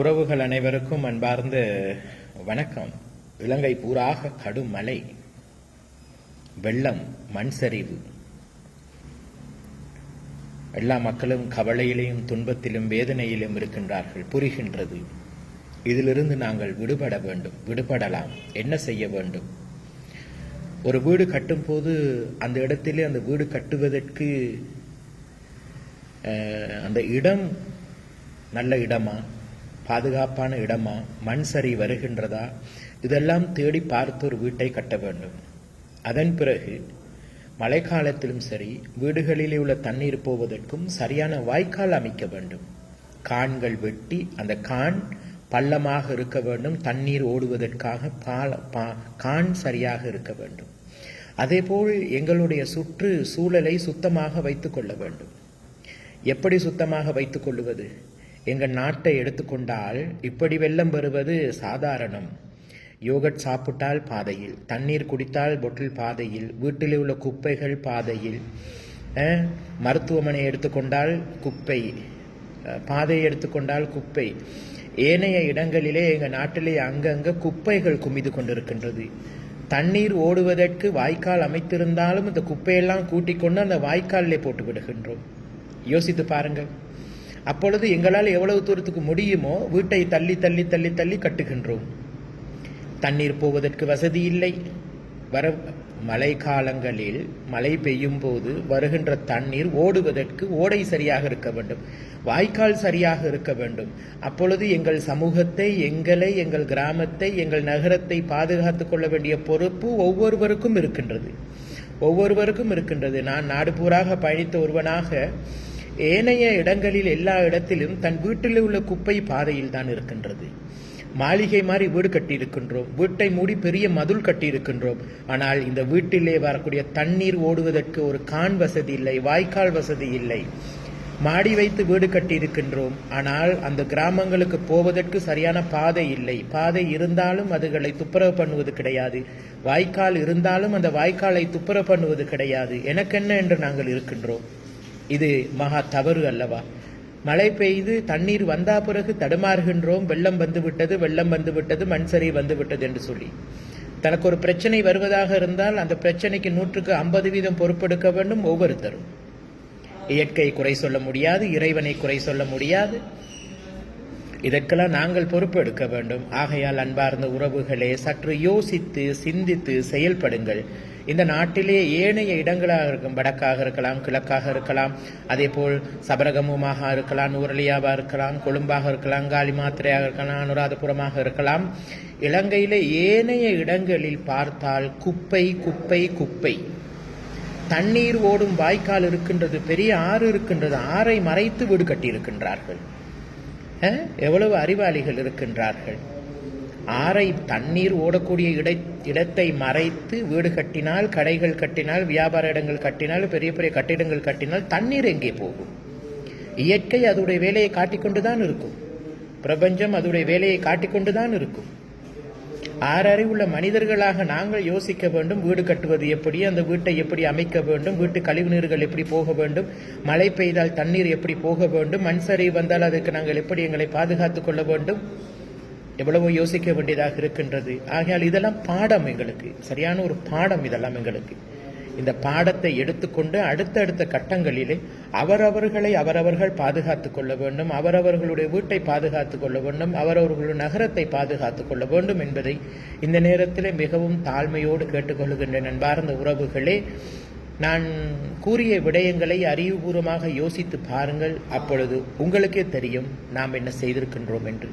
உறவுகள் அனைவருக்கும் அன்பார்ந்த வணக்கம். இலங்கை பூராக கடும் மழை வெள்ளம் மண் சரிவு. எல்லா மக்களும் கவலையிலும் துன்பத்திலும் வேதனையிலும் இருக்கின்றார்கள் புரிகின்றது. இதிலிருந்து நாங்கள் விடுபட வேண்டும் விடுபடலாம். என்ன செய்ய வேண்டும்? ஒரு வீடு கட்டும்போது அந்த இடத்திலே அந்த வீடு கட்டுவதற்கு அந்த இடம் நல்ல இடமா? பாதுகாப்பான இடமா மண் சரி வருகின்றதா? இதெல்லாம் தேடி பார்த்து ஒரு வீட்டை கட்ட வேண்டும். அதன் பிறகு மழைக்காலத்திலும் சரி வீடுகளிலே உள்ள தண்ணீர் போவதற்கும் சரியான வாய்க்கால் அமைக்க வேண்டும். கான்கள் வெட்டி அந்த கான் பள்ளமாக இருக்க வேண்டும். தண்ணீர் ஓடுவதற்காக பால பா கான் சரியாக இருக்க வேண்டும். அதேபோல் எங்களுடைய சுற்று சூழலை சுத்தமாக வைத்துக் கொள்ள வேண்டும். எப்படி சுத்தமாக வைத்துக் கொள்ளுவது? எங்கள் நாட்டை எடுத்துக்கொண்டால் இப்படி வெள்ளம் வருவது சாதாரணம். யோகட் சாப்பிட்டால் பாதையில் தண்ணீர் குடித்தால் பொட்டில் பாதையில் வீட்டில் உள்ள குப்பைகள் பாதையில் மருத்துவமனை எடுத்துக்கொண்டால் குப்பை பாதையை எடுத்துக்கொண்டால் குப்பை. ஏனைய இடங்களிலே எங்கள் நாட்டிலே அங்கங்கே குப்பைகள் குமிது கொண்டிருக்கின்றது. தண்ணீர் ஓடுவதற்கு வாய்க்கால் அமைத்திருந்தாலும் இந்த குப்பையெல்லாம் கூட்டிக் கொண்டு அந்த வாய்க்காலிலே போட்டு விடுகின்றோம். யோசித்து பாருங்கள். அப்பொழுது எங்களால் எவ்வளவு தூரத்துக்கு முடியுமோ வீட்டை தள்ளி தள்ளி தள்ளி தள்ளி கட்டுகின்றோம். தண்ணீர் போவதற்கு வசதி இல்லை. வர மழை காலங்களில் மழை பெய்யும் போது வருகின்ற தண்ணீர் ஓடுவதற்கு ஓடை சரியாக இருக்க வேண்டும். வாய்க்கால் சரியாக இருக்க வேண்டும். அப்பொழுது எங்கள் சமூகத்தை எங்களை எங்கள் கிராமத்தை எங்கள் நகரத்தை பாதுகாத்து கொள்ள வேண்டிய பொறுப்பு ஒவ்வொருவருக்கும் இருக்கின்றது. ஒவ்வொருவருக்கும் இருக்கின்றது. நான் நாடு பூராக பயணித்த ஒருவனாக ஏனைய இடங்களில் எல்லா இடத்திலும் தன் வீட்டில் உள்ள குப்பை பாதையில் தான் இருக்கின்றது. மாளிகை மாதிரி வீடு கட்டியிருக்கின்றோம். வீட்டை மூடி பெரிய மதுள் கட்டியிருக்கின்றோம். ஆனால் இந்த வீட்டிலே வரக்கூடிய தண்ணீர் ஓடுவதற்கு ஒரு கான் வசதி இல்லை வாய்க்கால் வசதி இல்லை. மாடி வைத்து வீடு கட்டியிருக்கின்றோம். ஆனால் அந்த கிராமங்களுக்கு போவதற்கு சரியான பாதை இல்லை. பாதை இருந்தாலும் அதுகளை துப்புரவு பண்ணுவது கிடையாது. வாய்க்கால் இருந்தாலும் அந்த வாய்க்காலை துப்புரவு பண்ணுவது கிடையாது. எனக்கென்ன என்று நாங்கள் இருக்கின்றோம். இது மகா தவறு அல்லவா? மழை பெய்து தண்ணீர் வந்தா பிறகு தடுமாறுகின்றோம். வெள்ளம் வந்துவிட்டது வெள்ளம் வந்து விட்டது மண் சரி வந்து விட்டது என்று சொல்லி. தனக்கு ஒரு பிரச்சனை வருவதாக இருந்தால் அந்த பிரச்சனைக்கு நூற்றுக்கு ஐம்பது வீதம் பொறுப்பெடுக்க வேண்டும் ஒவ்வொருத்தரும். இயற்கை குறை சொல்ல முடியாது இறைவனை குறை சொல்ல முடியாது. இதற்கெல்லாம் நாங்கள் பொறுப்பு எடுக்க வேண்டும். ஆகையால் அன்பார்ந்த உறவுகளே சற்று யோசித்து சிந்தித்து செயல்படுங்கள். இந்த நாட்டிலே ஏனைய இடங்களாக இருக்கும் வடக்காக இருக்கலாம் கிழக்காக இருக்கலாம் அதே போல் சபரகமுமாக இருக்கலாம் நூரலியாவாக இருக்கலாம் கொழும்பாக இருக்கலாம் காலி மாத்திரையாக இருக்கலாம் அனுராதபுரமாக இருக்கலாம். இலங்கையில் ஏனைய இடங்களில் பார்த்தால் குப்பை குப்பை குப்பை. தண்ணீர் ஓடும் வாய்க்கால் இருக்கின்றது பெரிய ஆறு இருக்கின்றது ஆறை மறைத்து வீடு கட்டியிருக்கின்றார்கள். எவ்வளவு அறிவாளிகள் இருக்கின்றார்கள்? ஆறை தண்ணீர் ஓடக்கூடிய இடை இடத்தை மறைத்து வீடு கட்டினால் கடைகள் கட்டினால் வியாபார இடங்கள் கட்டினால் பெரிய பெரிய கட்டிடங்கள் கட்டினால் தண்ணீர் எங்கே போகும்? இயற்கை அதோடைய வேலையை காட்டிக்கொண்டுதான் இருக்கும். பிரபஞ்சம் அதோடைய வேலையை காட்டிக்கொண்டுதான் இருக்கும். ஆறறிவுள்ள மனிதர்களாக நாங்கள் யோசிக்க வேண்டும். வீடு கட்டுவது எப்படி அந்த வீட்டை எப்படி அமைக்க வேண்டும் வீட்டு கழிவுநீர்கள் எப்படி போக வேண்டும் மழை பெய்தால் தண்ணீர் எப்படி போக வேண்டும் மண் சரி வந்தால் அதுக்கு நாங்கள் எப்படி எங்களை பாதுகாத்துக் கொள்ள வேண்டும்? எவ்வளவோ யோசிக்க வேண்டியதாக இருக்கின்றது. ஆகையால் இதெல்லாம் பாடம் எங்களுக்கு. சரியான ஒரு பாடம் இதெல்லாம் எங்களுக்கு. இந்த பாடத்தை எடுத்துக்கொண்டு அடுத்தடுத்த கட்டங்களிலே அவரவர்களை அவரவர்கள் பாதுகாத்துக் கொள்ள வேண்டும் அவரவர்களுடைய வீட்டை பாதுகாத்துக் கொள்ள வேண்டும் அவரவர்களுடைய நகரத்தை பாதுகாத்துக் கொள்ள வேண்டும் என்பதை இந்த நேரத்திலே மிகவும் தாழ்மையோடு கேட்டுக்கொள்கின்றேன் நண்பார்ந்த உறவுகளே நான் கூறிய விடயங்களை அறிவுபூர்வமாக யோசித்து பாருங்கள். அப்பொழுது உங்களுக்கே தெரியும் நாம் என்ன செய்திருக்கின்றோம் என்று.